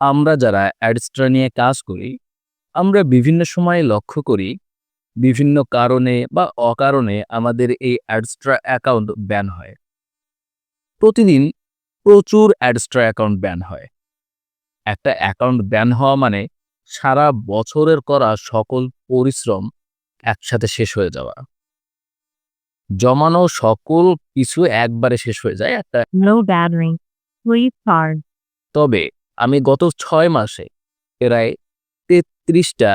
আমরা যারা অ্যাডস্ট্রা নিয়ে কাজ করি, আমরা বিভিন্ন সময়ে লক্ষ্য করি, বিভিন্ন কারণে বা অকারণে আমাদের এই অ্যাডস্ট্রা অ্যাকাউন্ট ব্যান হয়। প্রতিদিন প্রচুর অ্যাডস্ট্রা অ্যাকাউন্ট ব্যান হয়। একটা অ্যাকাউন্ট ব্যান হওয়া মানে সারা বছরের করা সকল পরিশ্রম একসাথে শেষ হয়ে যাওয়া। জমানো সকল কিছু একবারে শেষ হয়ে যায় একটা. তবে আমি গত ছয় মাসে প্রায় তেত্রিশটা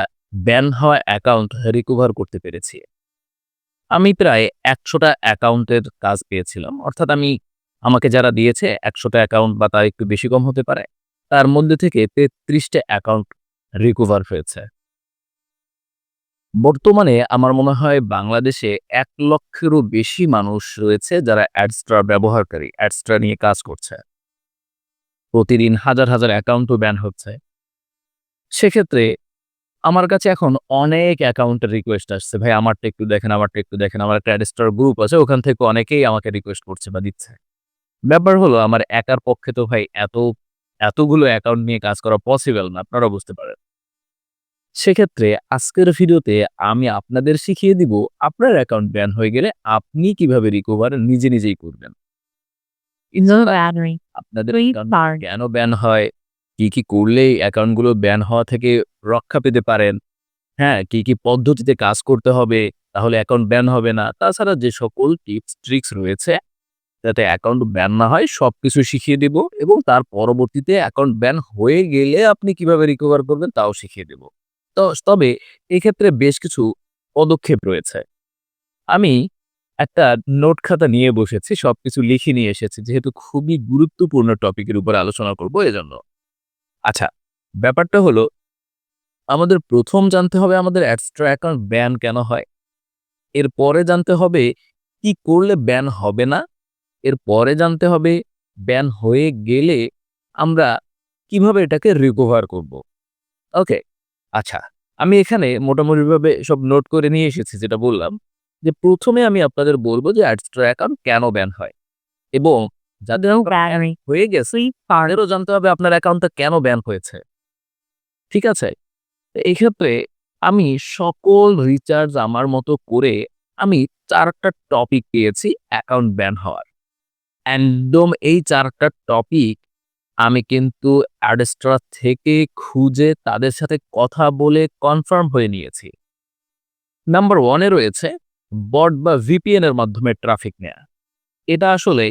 ব্যান হওয়া অ্যাকাউন্ট রিকভার করতে পেরেছি। আমি প্রায় একশোটা অ্যাকাউন্টের কাজ পেয়েছিলাম। অর্থাৎ আমি, আমাকে যারা দিয়েছে একশোটা অ্যাকাউন্ট বা তার একটু বেশি কম হতে পারে, তার মধ্যে থেকে তেত্রিশটা অ্যাকাউন্ট রিকভার হয়েছে। বর্তমানে আমার মনে হয় বাংলাদেশে এক লক্ষেরও বেশি মানুষ রয়েছে যারা অ্যাডস্ট্রা ব্যবহারকারী, অ্যাডস্ট্রা নিয়ে কাজ করছে। প্রতিদিন হাজার হাজার অ্যাকাউন্টও ব্যান হচ্ছে। সেক্ষেত্রে আমার কাছে এখন অনেক অ্যাকাউন্টের রিকোয়েস্ট আসছে। ভাই, আমারটা একটু দেখেন, আমারটা একটু দেখেন। আমার একটা অ্যাডস্টার গ্রুপ আছে, ওখান থেকে অনেকেই আমাকে রিকোয়েস্ট করছে বা দিচ্ছে। ব্যাপার হলো, আমার একার পক্ষে তো ভাই এত, এতগুলো অ্যাকাউন্ট নিয়ে কাজ করা পসিবল না আপনারা বুঝতে পারেন। সেক্ষেত্রে আজকের ভিডিওতে আমি আপনাদের শিখিয়ে দিব, আপনার অ্যাকাউন্ট ব্যান হয়ে গেলে আপনি কীভাবে রিকভার নিজে নিজেই করবেন. আপনাদের. কেন ব্যান হয়? কি কি করলে অ্যাকাউন্টগুলো ব্যান হওয়া থেকে রক্ষা পেতে পারেন? হ্যাঁ কি কি পদ্ধতিতে কাজ করতে হবে? তাহলে অ্যাকাউন্ট ব্যান হবে না। তাছাড়া যে সকল টিপস ট্রিক্স রয়েছে যাতে অ্যাকাউন্ট ব্যান না হয় সব কিছু শিখিয়ে দেব এবং তার পরবর্তীতে অ্যাকাউন্ট ব্যান হয়ে গেলে আপনি কীভাবে রিকভার করবেন তাও শিখিয়ে দেব। তো তবে এক্ষেত্রে বেশ কিছু পদক্ষেপ রয়েছে। আমি একটা নোট খাতা নিয়ে বসেছি, সবকিছু লিখে নিয়ে এসেছি, যেহেতু খুবই গুরুত্বপূর্ণ টপিকের উপর আলোচনা করব, এজন্য। আচ্ছা ব্যাপারটা হলো, আমাদের প্রথম জানতে হবে আমাদের এক্সট্রা অ্যাকাউন্ট ব্যান কেন হয় এরপরে জানতে হবে কি করলে ব্যান হবে না এরপরে জানতে হবে ব্যান হয়ে গেলে আমরা কীভাবে এটাকে রিকভার করব। ওকে আচ্ছা আমি এখানে মোটামুটিভাবে সব নোট করে নিয়ে এসেছি, যেটা বললাম। যে প্রথমে আমি আপনাদের বলব যে এক্সট্রা অ্যাকাউন্ট কেন ব্যান হয়। এবং যাদের হয়ে গেছে তাদেরও জানতে হবে আপনার অ্যাকাউন্টটা কেন ব্যান হয়েছে। ঠিক আছে? তো এই ক্ষেত্রে আমি সকল রিচার্জ আমার মতো করে আমি চারটা টপিক পেয়েছি অ্যাকাউন্ট ব্যান হওয়ার। একদম এই চারটা টপিক আমি কিন্তু অ্যাডস্ট্রা থেকে খুঁজে তাদের সাথে কথা বলে কনফার্ম হয়ে নিয়েছি। নাম্বার ওয়ানে রয়েছে বট বা ভিপিএন এর মাধ্যমে ট্রাফিক নেয়া। এটা আসলে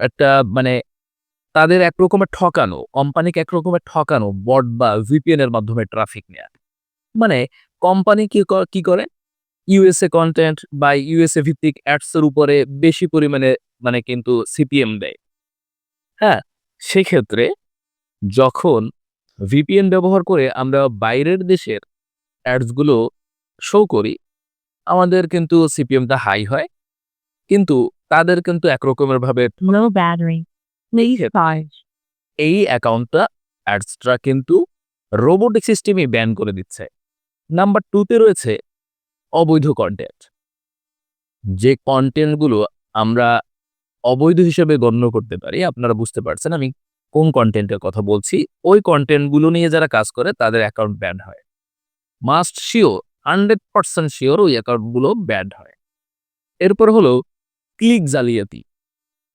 একটা মানে তাদের এক রকমের ঠকানো কোম্পানিকে এক রকমের ঠকানো বট বা ভিপিএন এর মাধ্যমে ট্রাফিক নেয়া। মানে কোম্পানি কি ক- করে? ইউএসএ কন্টেন্ট বা ইউএসএ ভিত্তিক অ্যাডস এর উপরে বেশি পরিমাণে মানে কিন্তু সিপিএম দেয়। হ্যাঁ সেক্ষেত্রে যখন ভিপিএন ব্যবহার করে আমরা বাইরের দেশের অ্যাডসগুলো শো করি আমাদের কিন্তু সিপিএমটা হাই হয়। কিন্তু তাদের কিন্তু একরকমের ভাবে. এই অ্যাকাউন্টটা অ্যাডস্ট্রা কিন্তু রোবোটিক সিস্টেমই ব্যান করে দিচ্ছে। নাম্বার টুতে রয়েছে অবৈধ কন্টেন্ট যে কন্টেন্টগুলো আমরা অবৈধ হিসেবে গণ্য করতে পারি আপনারা বুঝতে পারছেন আমি কোন কন্টেন্টের কথা বলছি। ওই কন্টেন্টগুলো নিয়ে যারা কাজ করে তাদের অ্যাকাউন্ট ব্যান হয়। Must sure hundred percent sure ওই অ্যাকাউন্টগুলো ব্যান হয়। এরপর হলো ক্লিক জালিয়াতি।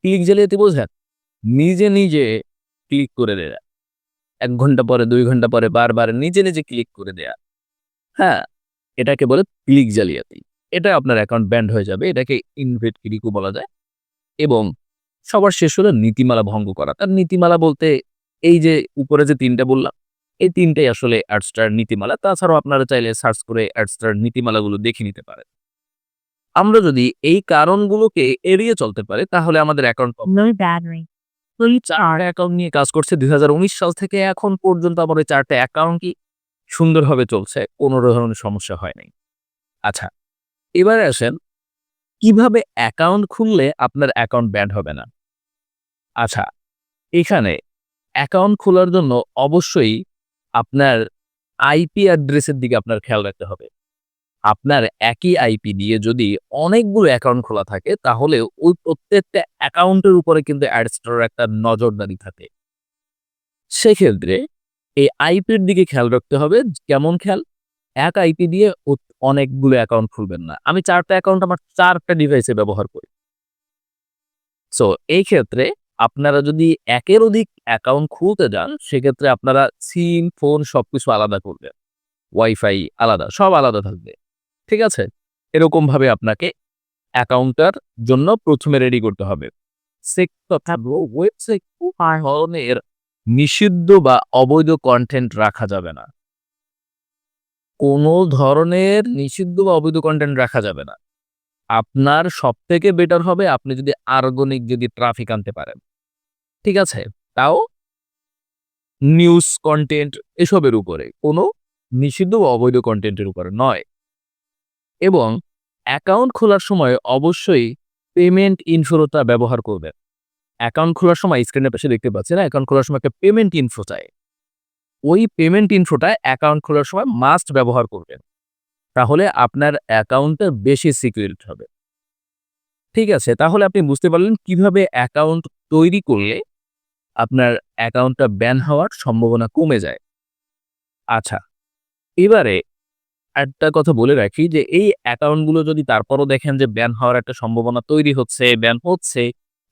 ক্লিক জালিয়াতি বোঝেন নিজে নিজে ক্লিক করে দেয়া। এক ঘণ্টা পরে, দুই ঘণ্টা পরে, বারবার নিজে নিজে ক্লিক করে দেয়া। হ্যাঁ এটাকে বলে ক্লিক জালিয়াতি। এটা আপনার অ্যাকাউন্ট ব্যান্ড হয়ে যাবে, এটাকে ইনভেট ক্লিকও বলা যায়। এবং সবার শেষ হলো নীতিমালা ভঙ্গ করা। তার নীতিমালা বলতে এই যে উপরে যে তিনটা বললাম এই তিনটাই আসলে অ্যাডস্টার নীতিমালা। তাছাড়াও আপনারা চাইলে সার্চ করে অ্যাডস্টার নীতিমালাগুলো দেখে নিতে পারেন। আমরা যদি এই কারণগুলোকে এড়িয়ে চলতে পারি তাহলে আমাদের অ্যাকাউন্ট চারটা card. অ্যাকাউন্ট নিয়ে কাজ করছে দুই হাজার উনিশ সাল থেকে এখন পর্যন্ত আমার ওই চারটা অ্যাকাউন্টই সুন্দরভাবে চলছে কোনো ধরনের সমস্যা হয় নাই। আচ্ছা এবারে আসেন কীভাবে অ্যাকাউন্ট খুললে আপনার অ্যাকাউন্ট ব্যান্ড হবে না? আচ্ছা এখানে অ্যাকাউন্ট খোলার জন্য অবশ্যই আপনার আইপি অ্যাড্রেসের দিকে আপনার খেয়াল রাখতে হবে। আপনার একই আইপি দিয়ে যদি অনেকগুলো অ্যাকাউন্ট খোলা থাকে, তাহলে ওই প্রত্যেকটা অ্যাকাউন্টের উপরে কিন্তু অ্যাডস্টার একটা নজরদারি থাকে। সেক্ষেত্রে এই আইপির দিকে খেয়াল রাখতে হবে, কেমন খেয়াল? এক আইপি দিয়ে অনেকগুলো অ্যাকাউন্ট খুলবেন না। আমি চারটা অ্যাকাউন্ট আমার চারটা ডিভাইসে ব্যবহার করি। সো এই ক্ষেত্রে আপনারা যদি একের অধিক অ্যাকাউন্ট খুলতে যান, সেক্ষেত্রে আপনারা সিম ফোন সবকিছু আলাদা করবেন। ওয়াইফাই আলাদা, সব আলাদা থাকবে। ঠিক আছে? এরকম ভাবে আপনাকে অ্যাকাউন্টটার জন্য প্রথমে রেডি করতে হবে। ধরনের নিষিদ্ধ বা অবৈধ কন্টেন্ট রাখা যাবে না। কোনো ধরনের নিষিদ্ধ বা অবৈধ কন্টেন্ট রাখা যাবে না। আপনার সব থেকে বেটার হবে আপনি যদি আর্গনিক যদি ট্রাফিক আনতে পারেন। ঠিক আছে? তাও নিউজ কন্টেন্ট এসবের উপরে, কোনো নিষিদ্ধ বা অবৈধ কন্টেন্টের উপরে নয়। এবং অ্যাকাউন্ট খোলার সময় অবশ্যই পেমেন্ট ইনফোটা ব্যবহার করবেন। অ্যাকাউন্ট খোলার সময় স্ক্রিনের পাশে দেখতে পাচ্ছেন অ্যাকাউন্ট খোলার সময় একটা পেমেন্ট ইনফো চাই। ওই পেমেন্ট ইনফোটা অ্যাকাউন্ট খোলার সময় মাস্ট ব্যবহার করবেন। তাহলে আপনার অ্যাকাউন্টটা বেশি সিকিউর হবে। ঠিক আছে, তাহলে আপনি বুঝতে পারলেন কীভাবে অ্যাকাউন্ট তৈরি করলে আপনার অ্যাকাউন্টটা ব্যান হওয়ার সম্ভাবনা কমে যায়। আচ্ছা এবারে একটা কথা বলে রাখি যে এই অ্যাকাউন্টগুলো যদি তারপরও দেখেন যে ব্যান হওয়ার একটা সম্ভাবনা তৈরি হচ্ছে ব্যান হচ্ছে,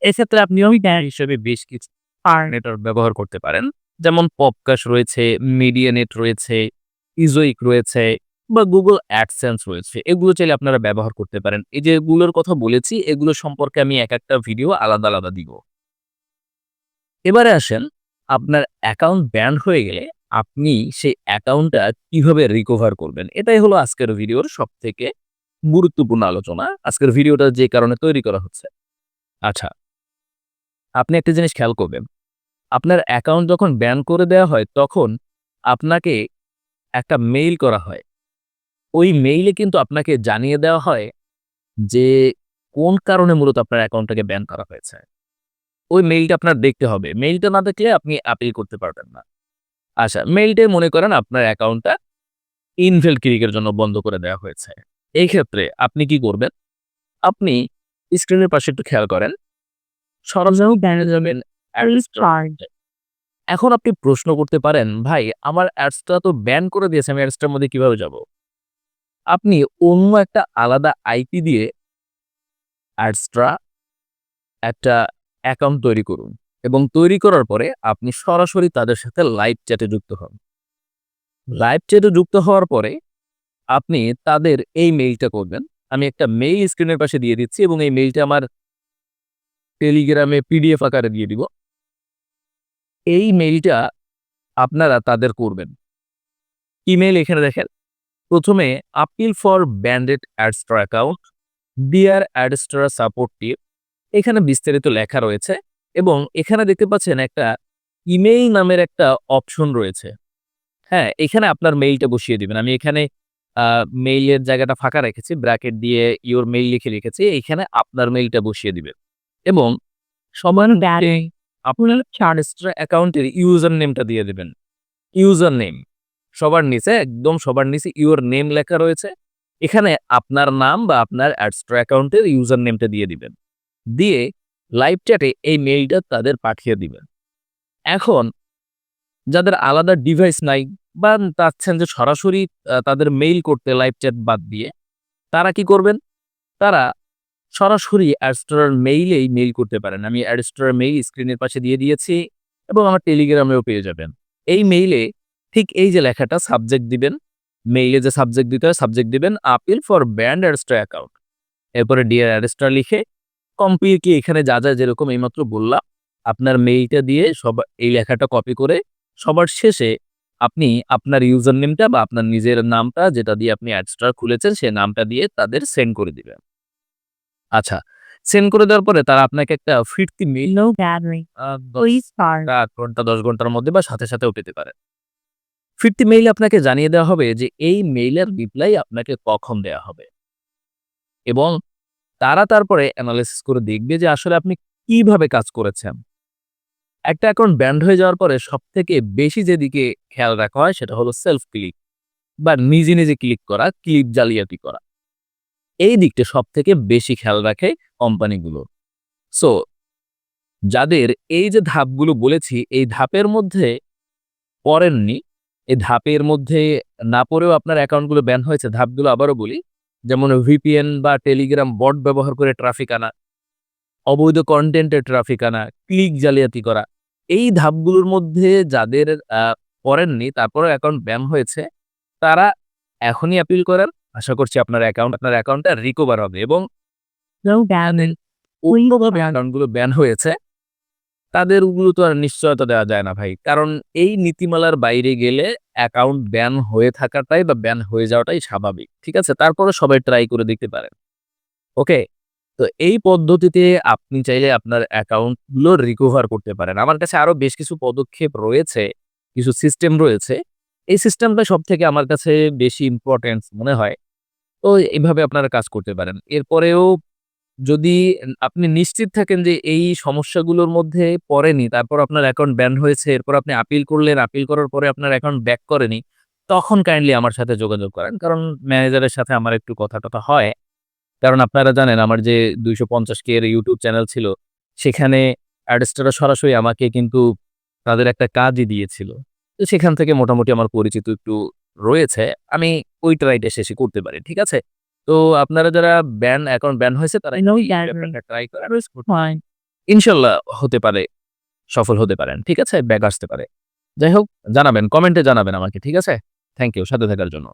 এক্ষেত্রে আপনি ব্যান হিসেবে বেশ কিছু নেটওয়ার্ক ব্যবহার করতে পারেন। যেমন পপকাশ রয়েছে মিডিয়ানেট রয়েছে ইজোইক রয়েছে বা গুগল অ্যাডসেন্স রয়েছে, এগুলো চাইলে আপনারা ব্যবহার করতে পারেন। এই যে এগুলোর কথা বলেছি, এগুলো সম্পর্কে আমি এক একটা ভিডিও আলাদা আলাদা দিব। এবারে আসেন, আপনার অ্যাকাউন্ট ব্যান্ড হয়ে গেলে আপনি সেই অ্যাকাউন্টটা কীভাবে রিকভার করবেন? এটাই হলো আজকের ভিডিওর সব থেকে গুরুত্বপূর্ণ আলোচনা। আজকের ভিডিওটা যে কারণে তৈরি করা হচ্ছে। আচ্ছা আপনি একটা জিনিস খেয়াল করবেন, আপনার অ্যাকাউন্ট যখন ব্যান করে দেওয়া হয়, তখন আপনাকে একটা মেইল করা হয়। ওই মেইলে কিন্তু আপনাকে জানিয়ে দেওয়া হয় যে কোন কারণে মূলত আপনার অ্যাকাউন্টটাকে ব্যান করা হয়েছে। ওই মেইলটা আপনার দেখতে হবে। মেইলটা না দেখলে আপনি আপিল করতে পারবেন না। আচ্ছা মেইলটাই মনে করেন আপনার অ্যাকাউন্টটা ইনভেল ক্লিকের জন্য বন্ধ করে দেওয়া হয়েছে। এই ক্ষেত্রে আপনি কি করবেন? আপনি স্ক্রিনের পাশে একটু খেয়াল করেন। সরঞ্জাম এখন আপনি প্রশ্ন করতে পারেন, ভাই, আমার অ্যাডসটা তো ব্যান করে দিয়েছে, আমি অ্যাডসটার মধ্যে কীভাবে যাব? আপনি অন্য একটা আলাদা আইপি দিয়ে অ্যাডসটা একটা অ্যাকাউন্ট তৈরি করুন এবং তৈরি করার পরে আপনি সরাসরি তাদের সাথে লাইভ চ্যাটে যুক্ত হন। লাইভ চ্যাটে যুক্ত হওয়ার পরে আপনি তাদের এই মেইলটা করবেন। আমি একটা মেইল স্ক্রিনের পাশে দিয়ে দিচ্ছি এবং এই মেইলটা আমার টেলিগ্রামে পিডিএফ আকারে দিয়ে দিব। এই মেইলটা আপনারা তাদের করবেন। ইমেল এখানে দেখেন? প্রথমে appeal for banded Adsterra account dear Adsterra support tip এখানে বিস্তারিত লেখা রয়েছে এবং এখানে দেখতে পাচ্ছেন একটা ইমেইল নামের একটা অপশন রয়েছে। হ্যাঁ এখানে আপনার মেইলটা বসিয়ে দিবেন। আমি এখানে মেইলের জায়গাটা ফাঁকা রেখেছি ব্র্যাকেট দিয়ে ইওর মেইল লিখে রেখেছি এখানে আপনার মেইলটা বসিয়ে দিবেন। এবং সমান Battery. আপনার অ্যাকাউন্টের ইউজার নেমটা দিয়ে দেবেন। ইউজার নেম সবার নিচে, একদম সবার নিচে ইউর নেম লেখা রয়েছে। এখানে আপনার নাম বা আপনার অ্যাডস্টার অ্যাকাউন্টের ইউজার নেমটা দিয়ে দিবেন। দিয়ে লাইভ চ্যাটে এই মেইলটা তাদের পাঠিয়ে দিবেন। এখন যাদের আলাদা ডিভাইস নাই বা চাচ্ছেন যে সরাসরি তাদের মেইল করতে লাইভ চ্যাট বাদ দিয়ে, তারা কি করবেন? তারা সরাসরি অ্যাডস্টোরার মেইলেই মেইল করতে পারেন। আমি অ্যাডস্টোরার মেইল স্ক্রিনের পাশে দিয়ে দিয়েছি এবং আমার টেলিগ্রামেও পেয়ে যাবেন। এই মেইলে ঠিক এই যে লেখাটা সাবজেক্ট দিবেন মেইলে যে সাবজেক্ট দিতে হয় সাবজেক্ট দিবেন appeal for ban Adsterra account এরপরে ডিয়ার অ্যাডস্টার লিখে কম্পিউটার কি এখানে যা যা যেরকম এইমাত্র বললাম আপনার মেইলটা দিয়ে সব এই লেখাটা কপি করে সবার শেষে আপনি আপনার ইউজার নেমটা বা আপনার নিজের নামটা যেটা দিয়ে আপনি অ্যাডস্টার খুলেছেন সেই নামটা দিয়ে তাদের সেন্ড করে দিবেন। আচ্ছা সেন্ড করে দেওয়ার পরে তারা আপনাকে একটা ফিরতি মেইল. আট ঘণ্টা দশ ঘণ্টার মধ্যে বা সাথে সাথেও পেতে পারে। ফিরতি মেইল আপনাকে জানিয়ে দেওয়া হবে যে এই মেইলের রিপ্লাই আপনাকে কখন দেওয়া হবে। এবং তারা তারপরে অ্যানালিসিস করে দেখবে যে আসলে আপনি কীভাবে কাজ করেছেন। একটা অ্যাকাউন্ট ব্যান্ড হয়ে যাওয়ার পরে সব থেকে বেশি যেদিকে খেয়াল রাখা হয় সেটা হলো সেলফ ক্লিক বা নিজে নিজে ক্লিক করা ক্লিক জালিয়াতি করা। এই দিকটা সব থেকে বেশি খেয়াল রাখে কোম্পানিগুলো সো যাদের এই যে ধাপগুলো বলেছি, এই ধাপের মধ্যে পড়েননি এই ধাপের মধ্যে না পড়েও আপনার অ্যাকাউন্টগুলো ব্যান হয়েছে ধাপগুলো আবারও বলি। যেমন ভিপিএন বা টেলিগ্রাম বট ব্যবহার করে ট্রাফিক আনা অবৈধ কন্টেন্টের ট্রাফিক আনা ক্লিক জালিয়াতি করা। এই ধাপগুলোর মধ্যে যাদের পড়েননি তারপরেও অ্যাকাউন্ট ব্যান হয়েছে তারা এখনই অ্যাপিল করেন। আশা করছি আপনার অ্যাকাউন্ট আপনার অ্যাকাউন্টটা রিকভার হবে এবং অন্যভাবে অ্যাকাউন্টগুলো ব্যান হয়েছে। তাদের ওগুলো তো আর নিশ্চয়তা দেওয়া যায় না ভাই। কারণ এই নীতিমালার বাইরে গেলে অ্যাকাউন্ট ব্যান হয়ে থাকাটাই বা ব্যান হয়ে যাওয়াটাই স্বাভাবিক, ঠিক আছে? তারপরে সবাই ট্রাই করে দেখতে পারেন ওকে তো এই পদ্ধতিতে আপনি চাইলে আপনার অ্যাকাউন্টগুলো রিকভার করতে পারেন। আমার কাছে আরও বেশ কিছু পদক্ষেপ রয়েছে, কিছু সিস্টেম রয়েছে। এই সিস্টেমটা সব থেকে আমার কাছে বেশি ইম্পর্টেন্স মনে হয়। তো এইভাবে আপনারা কাজ করতে পারেন। এরপরেও যদি আপনি নিশ্চিত থাকেন যে এই সমস্যাগুলোর মধ্যে পড়েনি, তারপর আপনার অ্যাকাউন্ট ব্যান হয়েছে, এরপর আপনি আপিল করলেন আপিল করার পরে আপনার অ্যাকাউন্ট ব্যাক করেনি, তখন কাইন্ডলি আমার সাথে যোগাযোগ করেন। কারণ ম্যানেজারের সাথে আমার একটু কথা টথা হয়। কারণ আপনারা জানেন, আমার যে দুইশো পঞ্চাশ কে এর ইউটিউব চ্যানেল ছিল, সেখানে অ্যাডস্টাররা সরাসরি আমাকে কিন্তু তাদের একটা কাজই দিয়েছিল। তো সেখান থেকে মোটামুটি আমার পরিচিত একটু রয়েছে। আমি ওই ট্রাইটা শেষে করতে পারি, ঠিক আছে? তো আপনারা যারা ব্যান এখন ব্যান হয়েছে তারা ট্রাই করেন। ইনশাল্লাহ হতে পারে সফল হতে পারেন ঠিক আছে? ব্যাগ আসতে পারে। যাই হোক জানাবেন কমেন্টে জানাবেন আমাকে ঠিক আছে? থ্যাংক ইউ সাথে থাকার জন্য।